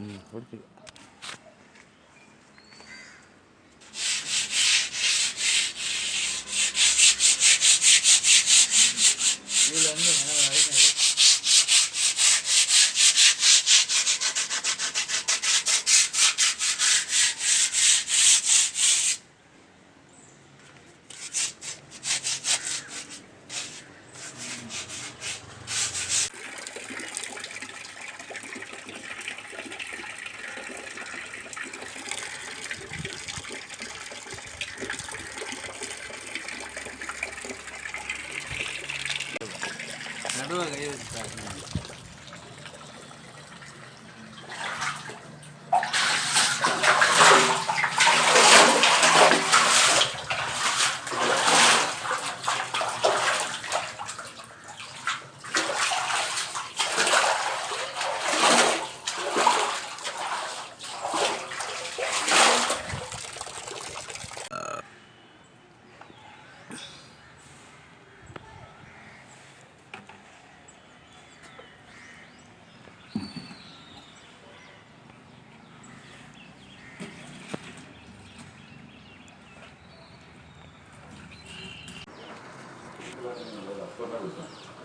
Mm, ம் பிடிச்சி நடுவாக கை வச்சுட்டாங்க que va a.